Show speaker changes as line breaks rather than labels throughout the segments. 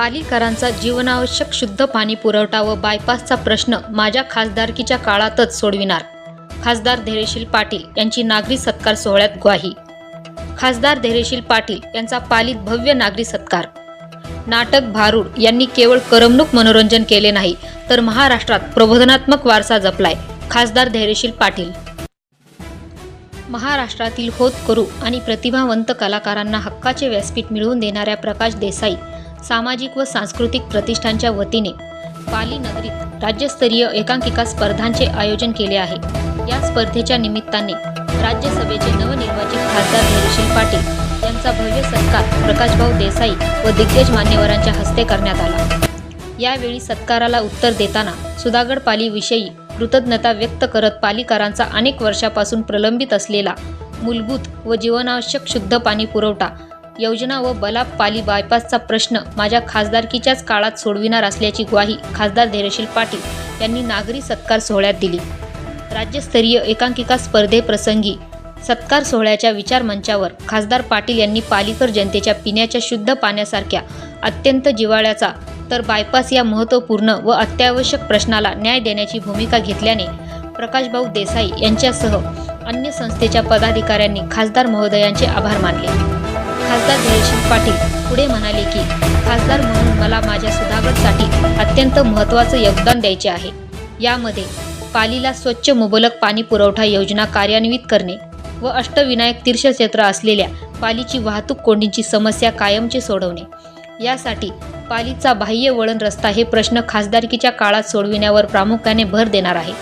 पालिकरांचा जीवनावश्यक शुद्ध पाणी पुरवठा व बायपासचा प्रश्न माझ्या खासदारकीच्या काळातच सोडविणार. खासदार धैर्यशील पाटील यांची नागरी सत्कार सोहळ्यात ग्वाही. खासदार धैर्यशील पाटील यांचा पालित भव्य नागरी सत्कार. नाटक भारूड यांनी केवळ करमणूक मनोरंजन केले नाही तर महाराष्ट्रात प्रबोधनात्मक वारसा जपलाय खासदार धैर्यशील पाटील. महाराष्ट्रातील होत करू आणि प्रतिभावंत कलाकारांना हक्काचे व्यासपीठ मिळवून देणाऱ्या प्रकाश देसाई सामाजिक व सांस्कृतिक प्रतिष्ठानच्या वतीने पाली नगरीत राज्यस्तरीय एकांकिका स्पर्धांचे आयोजन केले आहे. या स्पर्धेच्या निमित्ताने राज्यसभेचे नवनिर्वाचित खासदार धैर्यशील पाटील यांचा भव्य सत्कार प्रकाशभाऊ देसाई व दिग्गज मान्यवरांच्या हस्ते करण्यात आला. यावेळी सत्काराला उत्तर देताना सुधागड पालीविषयी कृतज्ञता व्यक्त करत पालिकरांचा अनेक वर्षापासून प्रलंबित असलेला मूलभूत व जीवनावश्यक शुद्ध पाणी पुरवठा योजना व बलाप पाली बायपासचा प्रश्न माझ्या खासदारकीच्याच काळात सोडविणार असल्याची ग्वाही खासदार धैर्यशील पाटील यांनी नागरी सत्कार सोहळ्यात दिली. राज्यस्तरीय एकांकिका स्पर्धेप्रसंगी सत्कार सोहळ्याच्या विचारमंचावर खासदार पाटील यांनी पालिकर जनतेच्या पिण्याच्या शुद्ध पाण्यासारख्या अत्यंत जिव्हाळ्याचा तर बायपास या महत्त्वपूर्ण व अत्यावश्यक प्रश्नाला न्याय देण्याची भूमिका घेतल्याने प्रकाशभाऊ देसाई यांच्यासह अन्य संस्थेच्या पदाधिकाऱ्यांनी खासदार महोदयांचे आभार मानले. खासदार धैर्यशील पाटील पुढे म्हणाले की खासदार म्हणून मला माझ्या सुधागतसाठी अत्यंत महत्त्वाचं योगदान द्यायचे आहे. यामध्ये पालीला स्वच्छ मुबलक पाणी पुरवठा योजना कार्यान्वित करणे व अष्टविनायक तीर्थक्षेत्र असलेल्या पालीची वाहतूक कोंडीची समस्या कायमचे सोडवणे. यासाठी पालीचा बाह्य वळण रस्ता हे प्रश्न खासदारकीच्या काळात सोडविण्यावर प्रामुख्याने भर देणार आहे.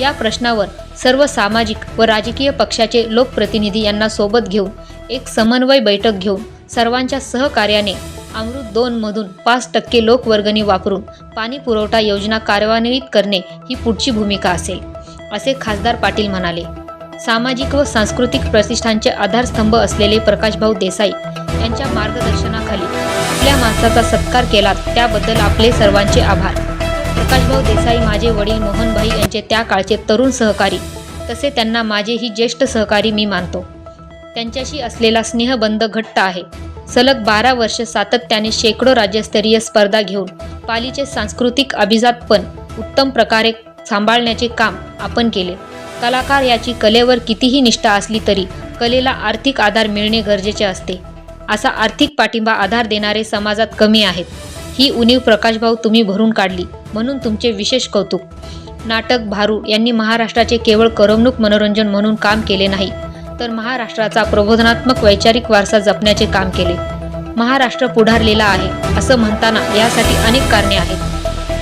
या प्रश्नावर सर्व सामाजिक व राजकीय पक्षाचे लोकप्रतिनिधी यांना सोबत घेऊन एक समन्वय बैठक घेऊन सर्वांच्या सहकार्याने अमृत दोन मधून पाच टक्के लोकवर्गणी वापरून पाणी पुरवठा योजना कार्यान्वित करणे ही पुढची भूमिका असेल असे खासदार पाटील म्हणाले. सामाजिक व सांस्कृतिक प्रतिष्ठानचे आधारस्तंभ असलेले प्रकाशभाऊ देसाई यांच्या मार्गदर्शनाखाली आपल्या माणसाचा सत्कार केला त्याबद्दल आपले सर्वांचे आभार. प्रकाशभाऊ देसाई माझे वडील मोहनभाई यांचे त्या काळचे तरुण सहकारी तसे त्यांना माझेही ज्येष्ठ सहकारी मी मानतो. त्यांच्याशी असलेला स्नेहबंध घट्ट आहे. सलग बारा वर्ष सातत्याने शेकडो राज्यस्तरीय स्पर्धा घेऊन पालीचे सांस्कृतिक अभिजातपण उत्तम प्रकारे सांभाळण्याचे काम आपण केले. कलाकार याची कलेवर कितीही निष्ठा असली तरी कलेला आर्थिक आधार मिळणे गरजेचे असते. असा आर्थिक पाठिंबा आधार देणारे समाजात कमी आहेत. ही उणीव प्रकाशभाऊ तुम्ही भरून काढली म्हणून तुमचे विशेष कौतुक. नाटक भारू यांनी महाराष्ट्राचे केवळ करमणूक मनोरंजन म्हणून काम केले नाही तर महाराष्ट्राचा प्रबोधनात्मक वैचारिक वारसा जपण्याचे काम केले. महाराष्ट्र पुढारलेला आहे असं म्हणताना यासाठी अनेक कारणे आहेत.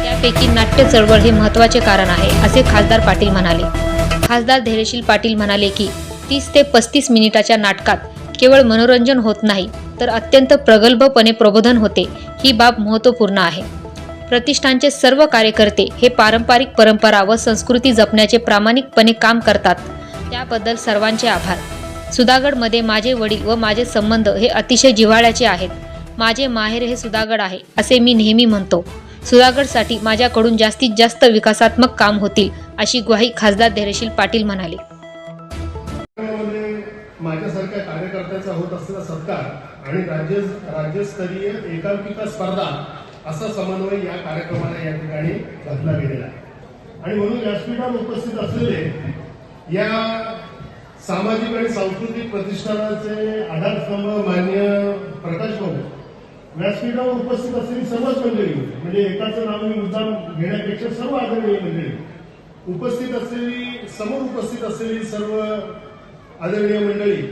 त्यापैकी नाट्य चळवळ हे महत्त्वाचे कारण आहे असे खासदार पाटील म्हणाले. खासदार धैर्यशील पाटील म्हणाले की तीस ते पस्तीस मिनिटाच्या नाटकात केवळ मनोरंजन होत नाही तर अत्यंत प्रगल्भपणे प्रबोधन होते ही बाब महत्त्वपूर्ण आहे. प्रतिष्ठानचे सर्व कार्यकर्ते हे पारंपरिक परंपरा व संस्कृती जपण्याचे प्रामाणिकपणे काम करतात. त्याबद्दल सर्वांचे आभार. सुधागडमध्ये माझे वडील व माझे संबंध हे अतिशय जिव्हाळ्याचे आहेत. माझे माहेर हे सुधागड आहे असे मी नेहमी म्हणतो. सुधागडसाठी माझ्याकडून जास्तीत जास्त विकासात्मक काम होतील अशी ग्वाही खासदार धैर्यशील पाटील म्हणाले.
माझ्यासारख्या कार्यकर्त्याचा होत असलेला सत्कार आणि राज्य राज्यस्तरीय एकांकिका स्पर्धा असा समन्वय या कार्यक्रमाला या ठिकाणी घातला गेलेला आहे. आणि म्हणून व्यासपीठावर उपस्थित असलेले या सामाजिक आणि सांस्कृतिक प्रतिष्ठानाचे आधारस्तंभ मान्य प्रकाश भाऊ व्यासपीठावर उपस्थित असलेली सर्वच मंडळी म्हणजे एकाचं नाव मी मुद्दाम घेण्यापेक्षा सर्व आदरणीय मंडळी उपस्थित असलेली समोर उपस्थित असलेली सर्व आदरणीय मंडळी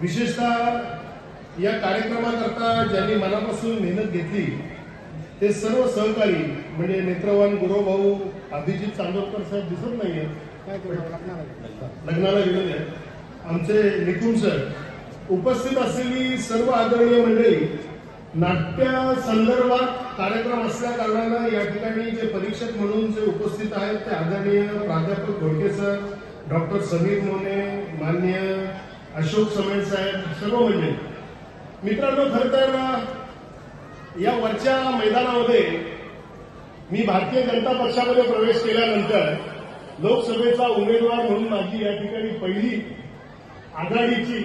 विशेषतः या कार्यक्रमाकरता ज्यांनी मनापासून मेहनत घेतली ते सर्व सहकारी म्हणजे नेत्रवान गुरुभाऊ अभिजित चांदोरकर साहेब दिसत लग्नाला गेलेले आमचे निकुम सर उपस्थित असलेली सर्व आदरणीय मंडळी नाट्य संदर्भात कार्यक्रम असल्या कारणानं या ठिकाणी जे परीक्षक म्हणून जे उपस्थित आहेत ते आदरणीय प्राध्यापक घोडके सर डॉक्टर समीर मोने मान्य अशोक समेळ साहेब सर्व मंडळी. मित्रांनो खर तर या वरच्या मैदानामध्ये मी भारतीय जनता पक्षामध्ये प्रवेश केल्यानंतर लोकसभेचा उमेदवार म्हणून माझी या ठिकाणी पहिली आघाडीची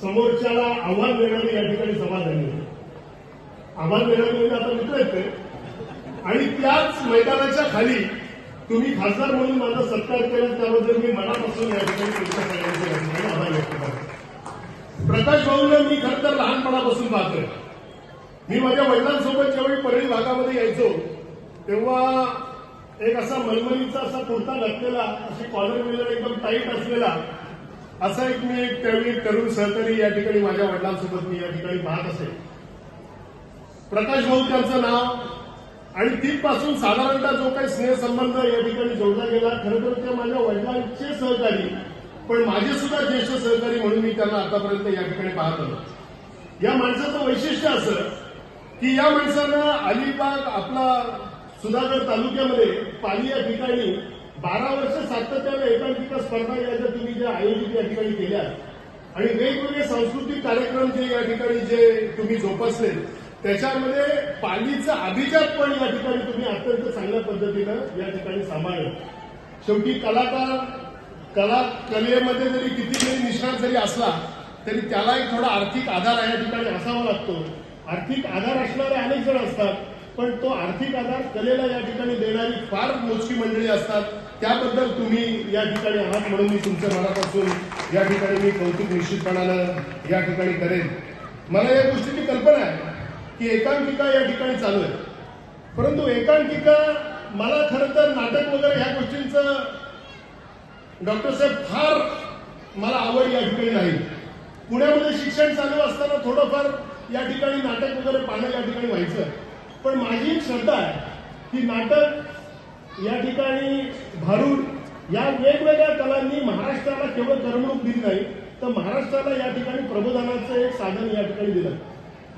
समोरच्याला आव्हान देणारी या ठिकाणी सभा झाली होती. आव्हान देणारी म्हणजे आता मित्र येते आणि त्याच मैदानाच्या खाली तुम्ही खासदार म्हणून माझा सत्कार केला त्याबद्दल मी मनापासून या ठिकाणी तुमच्या सगळ्यांचे आभार व्यक्त करतो. प्रकाश भाऊला मी खर तर लहानपणापासून पाहतोय. मी माझ्या वडिलांसोबत ज्यावेळी परळी भागामध्ये यायचो तेव्हा एक असा मलमलीचा असा कुर्ता घातलेला अशी कॉलर बिलर एकदम टाईट असलेला असा एक मी एक त्यावेळी तरुण सहकारी या ठिकाणी माझ्या वडिलांसोबत मी या ठिकाणी पाहत असे. प्रकाश भाऊ त्यांचं नाव आणि तिथपासून साधारणतः जो काही स्नेहसंबंध या ठिकाणी जोडला गेला खरं तर ते माझ्या वडिलांचे सहकारी पण माझे सुद्धा ज्येष्ठ सहकारी म्हणून मी त्यांना आतापर्यंत या ठिकाणी पाहत आलो. या माणसाचं वैशिष्ट्य असं की या माणसानं अलिबाग आपला सुधागड तालुक्यामध्ये पाणी या ठिकाणी बारा वर्ष सातत्यानं एकांकिका स्पर्धा या ज्या तुम्ही ज्या आयोजित या ठिकाणी केल्या आणि वेगवेगळे सांस्कृतिक कार्यक्रम जे या ठिकाणी जे तुम्ही जोपासले त्याच्यामध्ये पालीचं अभिजात पण या ठिकाणी तुम्ही अत्यंत चांगल्या पद्धतीनं या ठिकाणी सांभाळलं. शेवटी कलाकार कला कलेमध्ये जरी किती जरी निष्णात जरी असला तरी त्याला एक थोडा आर्थिक आधार या ठिकाणी असावा लागतो. आर्थिक आधार असणारे अनेक जण असतात. पण तो आर्थिक आधार कलेला या ठिकाणी देणारी फार मोजकी मंडळी असतात. त्याबद्दल तुम्ही या ठिकाणी आहात म्हणून मी तुमच्या मनापासून या ठिकाणी मी कौतुक निश्चितपणानं या ठिकाणी करेन. मला या गोष्टीची कल्पना आहे की एकांकिका या ठिकाणी चालू आहे. परंतु एकांकिका मला खरं तर नाटक वगैरे ह्या गोष्टींचं डॉक्टर साहेब फार मला आवड या ठिकाणी नाही. पुण्यामध्ये शिक्षण चालू असताना थोडंफार या ठिकाणी नाटक वगैरे पाहणं या ठिकाणी व्हायचं. पण माझी एक श्रद्धा आहे की नाटक या ठिकाणी भारूड या वेगवेगळ्या कलांनी महाराष्ट्राला केवळ करमणूक दिली नाही तर महाराष्ट्राला या ठिकाणी प्रबोधनाचं एक साधन या ठिकाणी दिलं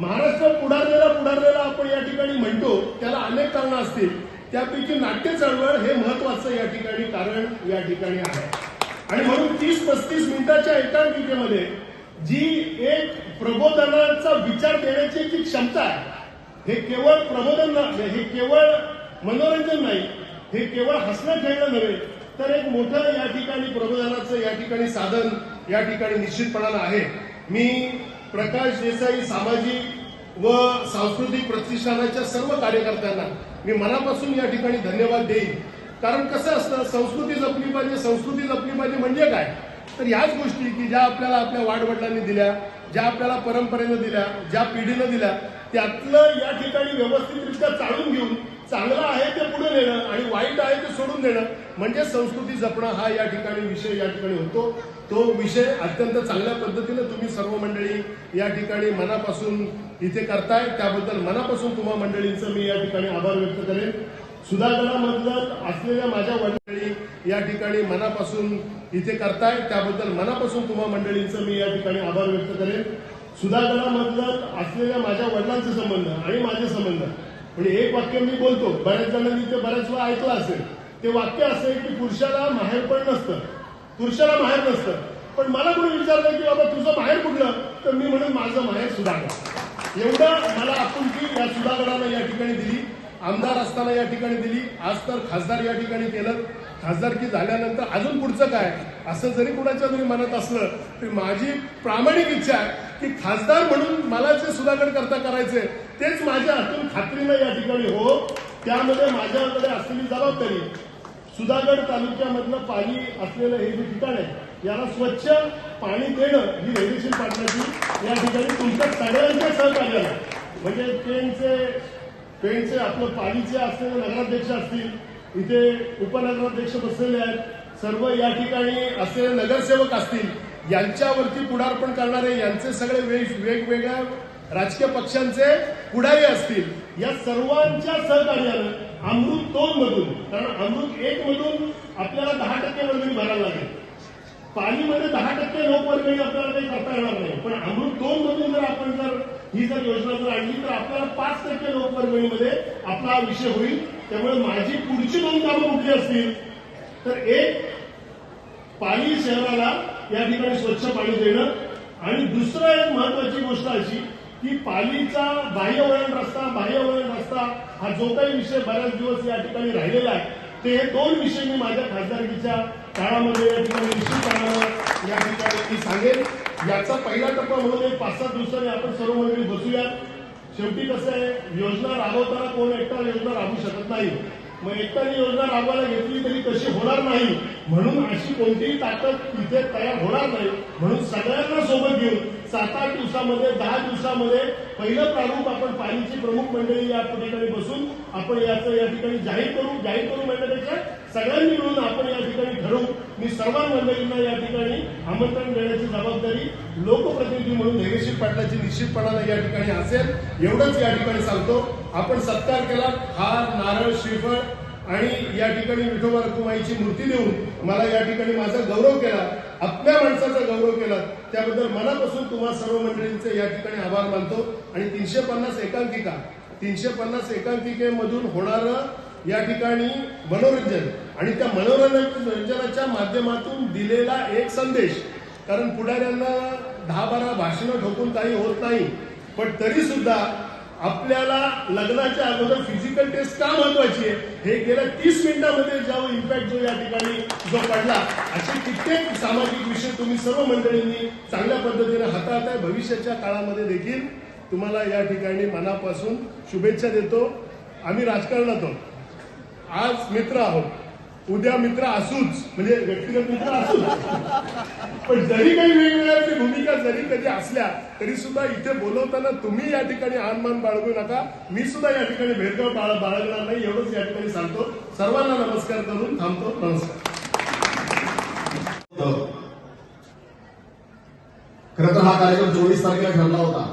महाराष्ट्र पुढारलेला पुढारलेला आपण या ठिकाणी म्हणतो त्याला अनेक कारणं असतील. त्यापैकी नाट्य चळवळ हे महत्वाचं या ठिकाणी कारण या ठिकाणी आहे. आणि म्हणून तीस पस्तीस मिनिटाच्या एकांकिकेमध्ये जी एक प्रबोधनाचा विचार देण्याची जी क्षमता आहे हे केवळ प्रबोधन न- हे केवळ मनोरंजन नाही हे केवळ हसणं खेळणं नव्हे तर एक मोठं या ठिकाणी प्रबोधनाचं या ठिकाणी साधन या ठिकाणी निश्चितपणानं आहे. मी प्रकाश देसाई सामाजिक व सांस्कृतिक प्रतिष्ठानाच्या सर्व कार्यकर्त्यांना मी मनापासून या ठिकाणी धन्यवाद देईन. कारण कसं असतं संस्कृती जपली पाहिजे संस्कृती जपली पाहिजे म्हणजे काय? तर याच गोष्टी की ज्या आपल्याला आपल्या वाडवडिलांनी दिल्या ज्या आपल्याला परंपरेनं दिल्या ज्या पिढीनं दिल्या त्यातलं या ठिकाणी व्यवस्थितरित्या चालून घेऊन चांगलं आहे ते पुढे नेणं आणि वाईट आहे ते सोडून देणं म्हणजे संस्कृती जपणं हा या ठिकाणी विषय या ठिकाणी होतो. तो विषय अत्यंत चांगल्या पद्धतीनं तुम्ही सर्व मंडळी या ठिकाणी मनापासून इथे करताय. त्याबद्दल मनापासून तुम्हा मंडळींचं मी या ठिकाणी आभार व्यक्त करेन. सुधागडामधलं असलेल्या माझ्या मंडळी या ठिकाणी मनापासून इथे करताय. त्याबद्दल मनापासून तुम्हा मंडळींचं मी या ठिकाणी आभार व्यक्त करेन. सुधागडामधलं असलेल्या माझ्या वडिलांचे संबंध आणि माझे संबंध. म्हणजे एक वाक्य मी बोलतो बऱ्याच जणांनी ते बऱ्याच वेळा ऐकलं असेल. ते वाक्य असं आहे की पुरुषाला माहेर पण नसतं. पुरुषाला माहेर नसतं. पण मला कोणी विचारलं की बाबा तुझं माहेर कुठलं? तर मी म्हणून माझं माहेर सुधागड एवढं मला आपुलकी या सुधागडानं या ठिकाणी दिली आमदार असताना या ठिकाणी दिली आज तर खासदार या ठिकाणी केलं. खासदारकी झाल्यानंतर अजून पुढचं काय? असं जरी कुणाच्या जरी मनात असलं तरी माझी प्रामाणिक इच्छा आहे की खासदार म्हणून मला जे सुधाकर करता करायचे तेच माझ्या हातून खात्रीनं या ठिकाणी हो त्यामध्ये माझ्याकडे असलेली जबाबदारी सुधागड तालुक्यामधलं पाणी असलेलं हे जे ठिकाण आहे याला स्वच्छ पाणी देणं ही रेडिएशन पाटण्याची या ठिकाणी तुमच्या सगळ्यांच्या सहकार्याला म्हणजे पेणचे पेणचे आपलं पाणीचे असलेले नगराध्यक्ष असतील इथे उपनगराध्यक्ष बसलेले आहेत सर्व या ठिकाणी असलेले नगरसेवक असतील यांच्यावरती पुढारपण करणारे यांचे सगळे वेगवेगळ्या राजकीय पक्षांचे पुढारी असतील. या सर्वांच्या सहकार्यानं अमृत दोन मधून कारण अमृत एक मधून आपल्याला दहा टक्के वर्गणी भरायला लागेल. पाणीमध्ये दहा टक्के लोक वर्गणी आपल्याला काही करता येणार नाही. पण अमृत दोन मधून जर आपण जर ही जर योजना जर आणली तर आपल्याला पाच टक्के लोक वर्गणीमध्ये आपला विषय होईल. त्यामुळे माझी पुढची दोन कामं कुठली असतील? तर एक पाणी शहराला या ठिकाणी स्वच्छ पाणी देणं. आणि दुसरं एक महत्वाची गोष्ट अशी की पालीचा बाह्यवळण रस्ता बाह्यवळण रस्ता हा जो काही विषय बऱ्याच दिवस या ठिकाणी राहिलेला आहे ते हे दोन विषय मी माझ्या खासदारकीच्या काळामध्ये या ठिकाणी निश्चितपणानं या ठिकाणी मी सांगेन. याचा पहिला टप्पा म्हणून एक पाच सात दिवसांनी आपण सर्व मंडळी बसूया शेवटी कसं आहे योजना राबवताना कोण एकटा योजना राबवू शकत नाही. मग एकट्याने योजना राबवायला घेतली तरी कशी होणार नाही. म्हणून अशी कोणतीही ताकद तिथे तयार होणार नाही. म्हणून सगळ्यांना सोबत घेऊन सात आठ दिवसामध्ये दहा दिवसामध्ये पहिलं प्रारूप आपण पाणीची प्रमुख मंडळी या ठिकाणी बसून आपण याचं या ठिकाणी जाहीर करू. जाहीर करू म्हणण्यापेक्षा सगळ्यांनी मिळून आपण या ठिकाणी ठरवू. मी सर्व मंडळींना या ठिकाणी आमंत्रण देण्याची जबाबदारी लोकप्रतिनिधी म्हणून धैर्यशील पाटलाची निश्चितपणानं या ठिकाणी असेल एवढंच या ठिकाणी सांगतो आपण सत्कार केला हार नारळ श्रीफळ आणि या ठिकाणी विठोबा रखुमाईची मूर्ती देऊन मला या ठिकाणी माझा गौरव केला आपल्या माणसाचा गौरव केला. त्याबद्दल मनापासून तुम्हा सर्व मंडळींचे या ठिकाणी आभार मानतो. आणि तीनशे पन्नास एकांकिका तीनशे पन्नास एकांकिकेमधून होणारं या ठिकाणी मनोरंजन आणि त्या मनोरंजनाच्या माध्यमातून दिलेला एक संदेश कारण पुढाऱ्यांना दहा बारा भाषणं ठोकून काही होत नाही. पण तरी सुद्धा आपल्याला लग्नाच्या अगोदर फिजिकल टेस्ट का महत्वाची आहे? हे गेल्या तीस मिनिटांमध्ये जो इम्पॅक्ट जो या ठिकाणी जो पडला असे कित्येक सामाजिक विषय तुम्ही सर्व मंडळींनी चांगल्या पद्धतीने हाताळताय. भविष्याच्या काळामध्ये देखील तुम्हाला या ठिकाणी मनापासून शुभेच्छा देतो. आम्ही राजकारणात आहोत. आज मित्र आहोत. उद्या मित्र असूच म्हणजे व्यक्तिगत मित्र असूच. पण जरी काही वेगवेगळ्या भूमिका जरी कधी असल्या तरी सुद्धा इथे बोलवताना तुम्ही या ठिकाणी आनमान बाळगू नका. मी सुद्धा या ठिकाणी भेदगाव बाळ बाळगणार नाही एवढंच या ठिकाणी सांगतो. सर्वांना नमस्कार करून थांबतो. नमस्कार. हो.
खरं तर हा कार्यक्रम चोवीस तारखेला ठरला होता.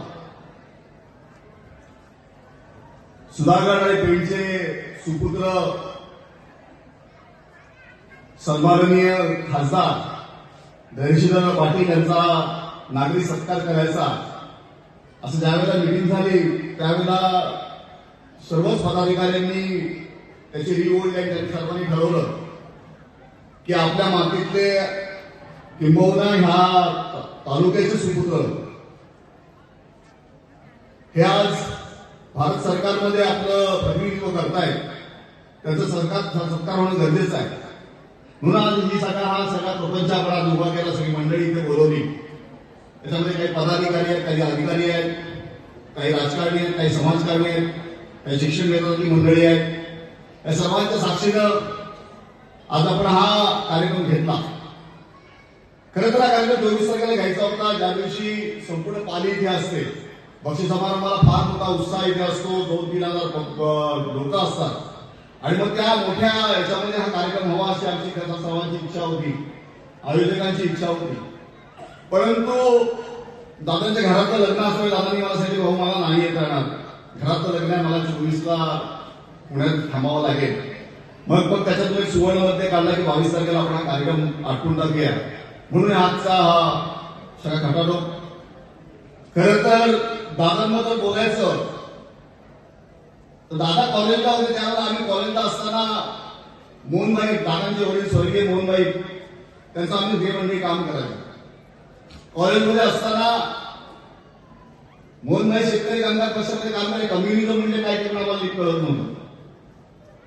सुधाकर आणि पेणचे सुपुत्र सन्माननीय खासदार धैर्यशीलराव पाटील यांचा नागरिक सत्कार करायचा. असं ज्यावेळेला मिटिंग झाली त्यावेळेला सर्वच पदाधिकाऱ्यांनी त्याची रिओल्ड आणि त्यांनी सर्वांनी ठरवलं की आपल्या मातीतले किंबहुना ह्या तालुक्याचे सुपुत्र हे आज भारत सरकारमध्ये आपलं प्रतिनिधित्व करतायत. त्यांचं सरकार सत्कार होणं गरजेचं आहे. म्हणून आज ही सगळा हा सगळा प्रपंच आपण आज उभा केला सगळी मंडळी इथे बोलवली. त्याच्यामध्ये काही पदाधिकारी आहेत काही अधिकारी आहेत काही राजकारणी आहेत काही समाजकारणी आहेत काही शिक्षण घेणारी मंडळी आहेत. या सर्वांच्या साक्षीनं आज आपण हा कार्यक्रम घेतला. खरं तर हा कार्यक्रम चोवीस तारखेला घ्यायचा होता. ज्या दिवशी संपूर्ण पाली इथे असते. बक्षीस समारंभाला फार मोठा उत्साह इथे असतो. दोन तीन हजार लोक असतात. आणि मग त्या मोठ्या याच्यामध्ये हा कार्यक्रम हवा अशी आमची कथा सर्वांची इच्छा होती. आयोजकांची इच्छा होती. परंतु दादांच्या घरातलं लग्न असल्यामुळे दादांनी मला सांगितलं भाऊ मला नाही येत राहणार घरातलं लग्न आहे मला चोवीसला पुण्यात थांबावं लागेल. मग मग त्याच्यातून एक सुवर्णमध्ये काढला की बावीस तारखेला आपण हा कार्यक्रम आटून टाकूया. म्हणून आजचा हा सगळा खटाटो खरं तर दादांबद्दल बोलायचं तर दादा कॉलेजला होते त्यावेळेला आम्ही कॉलेजला असताना मोहनबाई दादांचे वडील स्वर्गीय मोहनबाई त्यांचं आम्ही हे मंडळी काम करायचं. कॉलेजमध्ये असताना मोहनबाई शेतकरी कामगार कशामध्ये काम करे कम्युनिझम म्हणजे काय ते पण आम्हाला कळत नव्हतं.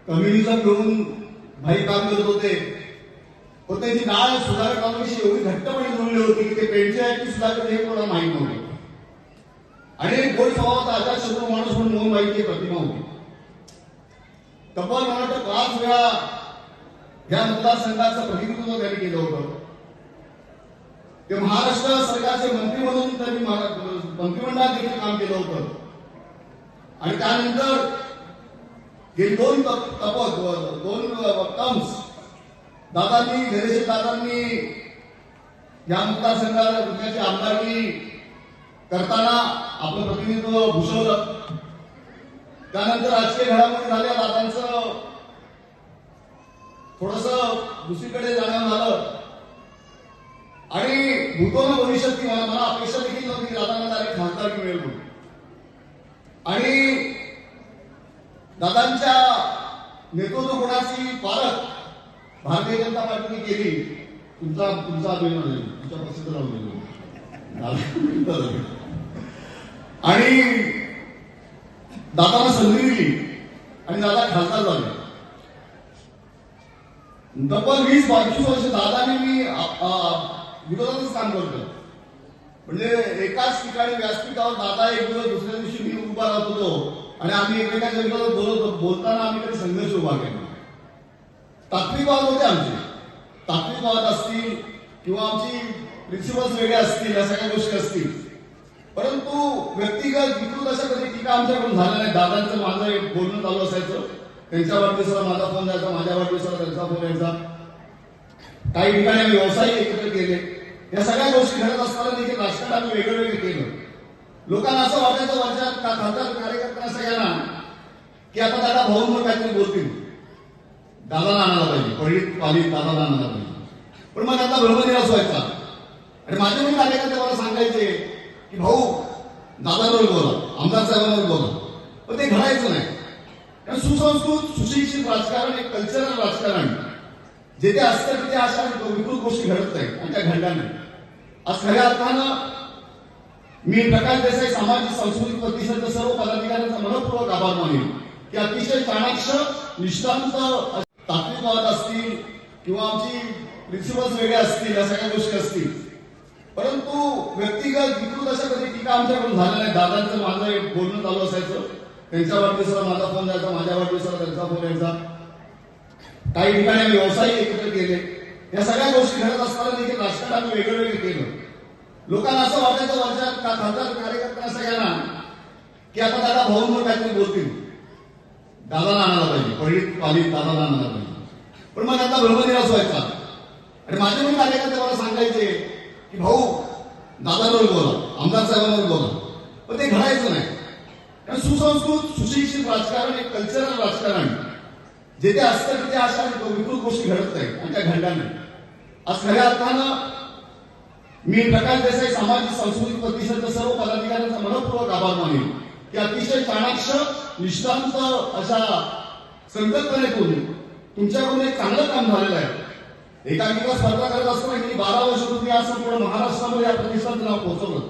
कम्युनिझम घेऊन भाई काम करत होते. पण त्यांची डाळ सुधारक कामाविषयी एवढी घट्टपणे जुळली होती की ते पेंचे आहेत की सुधारक हे कोणाला माहीत नव्हते. आणि गोड स्वभावाचा आचार शत्रू माणूस म्हणून मोहनबाईची प्रतिमा होती. तब्बल मला वाटतं पाच वेळा या मतदारसंघाचं प्रतिनिधित्व त्यांनी केलं होतं. ते महाराष्ट्र सरकारचे मंत्री म्हणून त्यांनी मंत्रिमंडळात देखील काम केलं होतं. आणि त्यानंतर हे दोन तप दोन टर्म्स दादांनी गणेश दादांनी या मतदारसंघाला दुसऱ्याची आमदारकी करताना आपलं प्रतिनिधित्व भूषवलं. त्यानंतर राजकीय घडामोडी झाल्या दादांचं थोडस दुसरीकडे जाणं झालं. आणि भूतोन भविष्यात मला मला अपेक्षा देखील नव्हती दादांना डायरेक्ट खासदारकी मिळेल म्हणून. आणि दादांच्या नेतृत्व गुणाची पारख भारतीय जनता पार्टीने केली. तुमचा तुमचा अभिमान आहे तुमच्या प्रसिद्ध आणि दादाला संधी दिली आणि दादा खासदार झाले. तब्बल वीस बावीस वर्ष दादाने मी विरोधातच काम करतो. म्हणजे एकाच ठिकाणी व्यासपीठावर दादा एक दिवस दुसऱ्या दिवशी मी उभा राहत होतो. आणि आम्ही एकमेकांच्या विरोधात बोलत बोलताना आम्ही कधी संघर्ष उभा केला तात्विक वाद होते आमचे. तात्विक वाद असतील किंवा आमची प्रिन्सिपल्स वेगळे असतील या सगळ्या गोष्टी असतील. परंतु व्यक्तिगत विकृत अशा कधी टीका आमच्याकडून झाल्या नाही दादांचं माझं एक बोलणं चालू असायचं. त्यांच्या वाढदिवसाला माझा फोन जायचा माझ्या वाढदिवसाला त्यांचा फोन यायचा. काही ठिकाणी व्यवसाय एकत्र केले. या सगळ्या गोष्टी घडत असताना देखील राजकारण आम्ही वेगळं वेगळं केलं. लोकांना असं वाटायचं वरच्या का- खासदार कार्यकर्त्यांना सगळ्यांना की आता दादा भाऊंवर काहीतरी बोलतील. दादाला आणायला पाहिजे. पडीत पालीत दादाला आणायला पाहिजे. पण मग आता ब्रह्मदिनास व्हायचा. आणि माझे पण कार्यकर्ते मला सांगायचे की भाऊ दादावर बोला आमदार साहेबांवर बोला. पण ते घडायचं नाही. कारण सुसंस्कृत सुशिक्षित राजकारण एक कल्चरल राजकारण. जेथे असतं तिथे अशा विकृत गोष्टी घडत नाही आणि त्या घडल्या नाही आज खऱ्या अर्थानं मी प्रकाश देसाई सामाजिक सांस्कृतिक प्रतिष्ठानच्या सर्व पदाधिकाऱ्यांचा मनपूर्वक आभार मानेन की अतिशय चाणाक्ष निष्ठांत तात्विकवाद असतील किंवा आमची प्रिन्सिपल्स वेगळे असतील या सगळ्या गोष्टी असतील. परंतु व्यक्तिगत विकृत अशा कधी टीका आमच्याकडून झाल्या नाही दादांचं माझं एक बोलणं चालू असायचं. त्यांच्या वाढदिवसाला माझा फोन द्यायचा माझ्या वाढदिवसाला त्यांचा फोन यायचा. काही ठिकाणी आम्ही व्यवसाय एकत्र केले. या सगळ्या गोष्टी घडत असताना देखील राजकारण आम्ही वेगळं वेगळं केलं. लोकांना असं वाटायचं वर्षात का- खासदार कार्यकर्त्यांना सगळ्यांना की आता दादा भाऊंवर काहीतरी बोलतील. दादाला आणायला पाहिजे. पडीत पालीत दादाला आणायला पाहिजे. पण मग आता ब्रह्मदिनास व्हायचा. आणि माझे पण कार्यकर्ते मला सांगायचे की भाऊ दादांवर बोला आमदार साहेबांवर बोला. पण ते घडायचं नाही. कारण सुसंस्कृत सुशिक्षित राजकारण एक कल्चरल राजकारण. जेथे असतं तिथे अशा विकृत गोष्टी घडत नाही आणि त्या घडल्या नाही. आज खऱ्या अर्थानं मी प्रकाश देसाई सामाजिक सांस्कृतिक प्रतिष्ठानच्या सर्व पदाधिकाऱ्यांचा मनपूर्वक आभार मानेन. की अतिशय चाणाक्ष निष्ठांत अशा संकल्पनेतून तुमच्याकडून एक चांगलं काम झालेलं आहे. एकांकिका स्पर्धा करत असताना गेली बारा वर्ष तुम्ही आज संपूर्ण महाराष्ट्रामध्ये या प्रतिष्ठानचं नाव पोहोचवलं.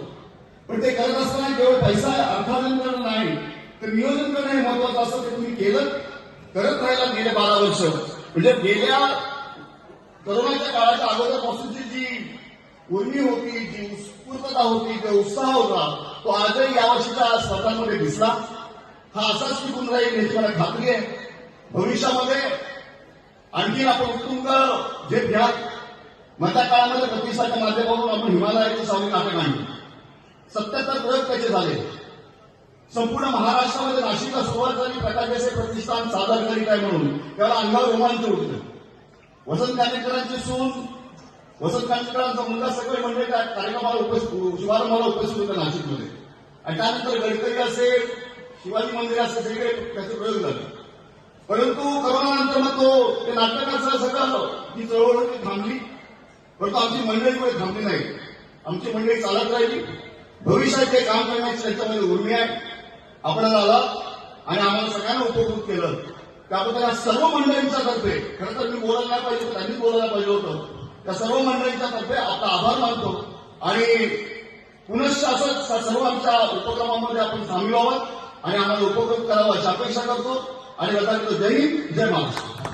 पण ते करत असताना केवळ पैसा अर्थार्जन करणं नाही तर नियोजन करणं हे महत्वाचं असतं ते तुम्ही केलं करत राहिला गेले बारा वर्ष. म्हणजे गेल्या करोनाच्या काळाच्या अगोदरपासूनची जी उर्मी होती जी उत्स्फूर्तता होती जो उत्साह होता तो आजही यावर्षीच्या स्पर्धांमध्ये दिसला. हा असाच टिकून राहील याची मला खात्री आहे. भविष्यामध्ये आणखी आपण उत्तुंग जे घ्या मधल्या काळामध्ये प्रतिसाच्या माध्यमातून आपण हिमालयाची सावली नाटक आणली. सत्याहत्तर प्रयोग त्याचे झाले. संपूर्ण महाराष्ट्रामध्ये नाशिकला सुरुवात झाली प्रकाश देसाई प्रतिष्ठान सादर करीत आहे म्हणून? त्याला अंगावर रोमांच उठलं वसंत कानेटकरांची सून वसंत कानेटकरांचा मुलगा सगळे म्हणजे त्या कार्यक्रमाला उपस्थित शुभारंभाला उपस्थित होते नाशिकमध्ये. आणि त्यानंतर गडकरी असेल शिवाजी मंदिर असेल सगळे त्याचे प्रयोग झाले. परंतु करोनानंतर मग तो ते नाटकाचं सगळं ती चळवळ ती थांबली. परंतु आमची मंडळी पुढे थांबली नाही. आमची मंडळी चालत राहिली. भविष्यात जे काम करण्याची त्याच्यामध्ये उर्मी आहे. आपण आला आणि आम्हाला सगळ्यांना उपकृत केलं. त्याबद्दल या सर्व मंडळींच्या तर्फे खरं तर मी बोलायला नाही पाहिजे त्यांनी बोलायला पाहिजे होतं. त्या सर्व मंडळींच्या तर्फे आपला आभार मानतो. आणि पुनश्च सर्व आमच्या उपक्रमामध्ये आपण सामील व्हावं आणि आम्हाला उपकृत करावा अशी अपेक्षा करतो. आणि आता जय हिंद जय महाराष्ट्र.